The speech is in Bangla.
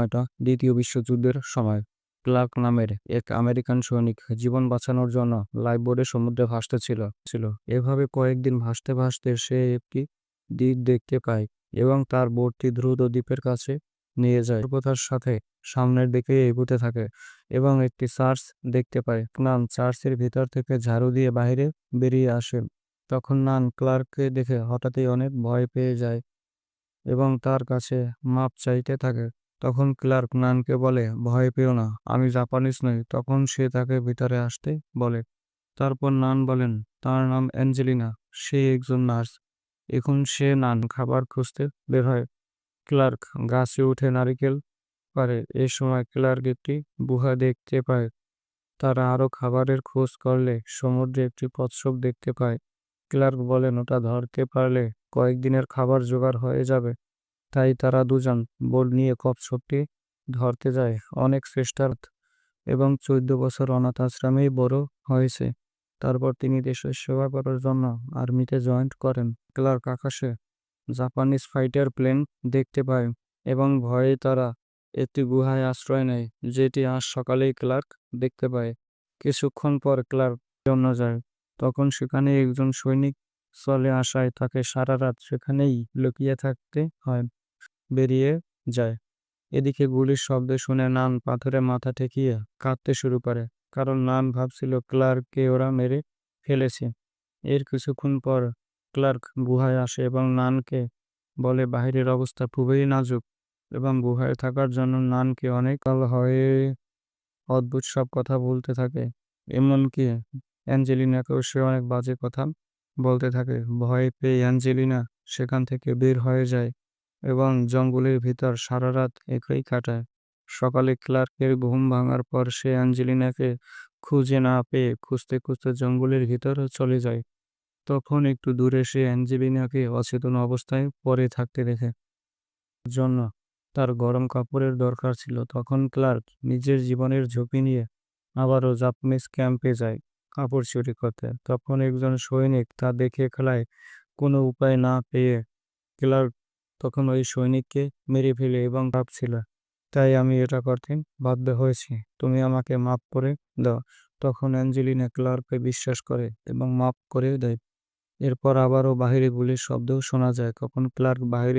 সময়টা দ্বিতীয় বিশ্বযুদ্ধের সময়। ক্লার্ক নামের এক আমেরিকান সৈনিক জীবন বাঁচানোর জন্য লাইফবোর্ডে সমুদ্রে ভাসতে ছিল ছিল। এভাবে কয়েকদিন ভাসতে ভাসতে সে একটি দ্বীপ দেখতে পায় এবং তার বোটটি দ্রুত দ্বীপের কাছে নিয়ে যায়। সতর্কতার সাথে সামনের দিকে এগোতে থাকে এবং একটি চার্চ দেখতে পায়। নান চার্চের ভিতর থেকে ঝাড়ু দিয়ে বাইরে বেরিয়ে আসে। তখন নান ক্লার্ককে দেখে হঠাৎই অনেক ভয় পেয়ে যায় এবং তার কাছে মাপ চাইতে থাকে। তখন ক্লার্ক নানকে বলে, ভয় পেও না, আমি জাপানিজ নই। তখন সে তাকে ভিতরে আসতে বলে। তারপর নান বলেন, তার নাম অ্যাঞ্জেলিনা, সে একজন নার্স। এখন সে নান খাবার খুঁজতে বের হয়। ক্লার্ক গাছে উঠে নারিকেল পারে এ সময় ক্লার্ক একটি গুহা দেখতে পায়। তারা আরও খাবারের খোঁজ করলে সমুদ্রে একটি কচ্ছপ দেখতে পায়। ক্লার্ক বলেন, ওটা ধরতে পারলে কয়েকদিনের খাবার জোগাড় হয়ে যাবে। তাই তারা দুজন বোট নিয়ে কচ্ছপটি ধরতে যায়। অনেক চেষ্টার এবং চোদ্দ বছর অনাথ আশ্রমেই বড় হয়েছে। তারপর তিনি দেশের সেবা করার জন্য আর্মিতে জয়েন্ট করেন। ক্লার্ক আকাশে জাপানিজ ফাইটার প্লেন দেখতে পায় এবং ভয়ে তারা একটি গুহায় আশ্রয় নেয়, যেটি আজ সকালেই ক্লার্ক দেখতে পায়। কিছুক্ষণ পর ক্লার্ক জন্য যায়। তখন সেখানে একজন সৈনিক চলে আসায় তাকে সারা রাত সেখানেই লুকিয়ে থাকতে হয়। বেরিয়ে যায়। এদিকে গুলির শব্দ শুনে নান পাথরে মাথা ঠেকিয়ে কাঁদতে শুরু করে, কারণ নান ভাবছিল ক্লার্ককে ওরা মেরে ফেলেছে। এর কিছুক্ষণ পর ক্লার্ক গুহায় আসে এবং নানকে বলে, বাহিরের অবস্থা খুবই নাজুক এবং গুহায় থাকার জন্য নানকে অনেক কাল হয়ে অদ্ভুত সব কথা বলতে থাকে। এমনকি অ্যাঞ্জেলিনাকেও সে অনেক বাজে কথা বলতে থাকে। ভয় পেয়ে অ্যাঞ্জেলিনা সেখান থেকে বের হয়ে যায়। এবং জঙ্গলের ভিতর সারা রাত একই কাটায়। সকালে ক্লার্কের ঘুম ভাঙার পর সে অ্যাঞ্জেলিনাকে খুঁজে না পেয়ে খুঁজতে খুঁজতে জঙ্গলের ভিতর চলে যায়। তখন একটু দূরে সে অ্যাঞ্জেলিনাকে অচেতন অবস্থায় পরে থাকতে দেখে। জন্য তার গরম কাপড়ের দরকার ছিল। তখন ক্লার্ক নিজের জীবনের ঝুঁকি নিয়ে আবারও জাপানিজ ক্যাম্পে যায় কাপড় চুরি করতে। তখন একজন সৈনিক তা দেখে খেলায় কোনো উপায় না পেয়ে ক্লার্ক তখন ওই সৈনিককে মেরে ফেলে এবং ভাবছিল, তাই আমি এটা করতে বাধ্য হয়েছি, তুমি আমাকে মাফ করে দাও। তখন অ্যাঞ্জেলিনা ক্লার্ককে বিশ্বাস করে এবং মাফ করে দেয়। এরপর আবারও বাহিরে গুলির শব্দও শোনা যায়। কখন ক্লার্ক বাইরে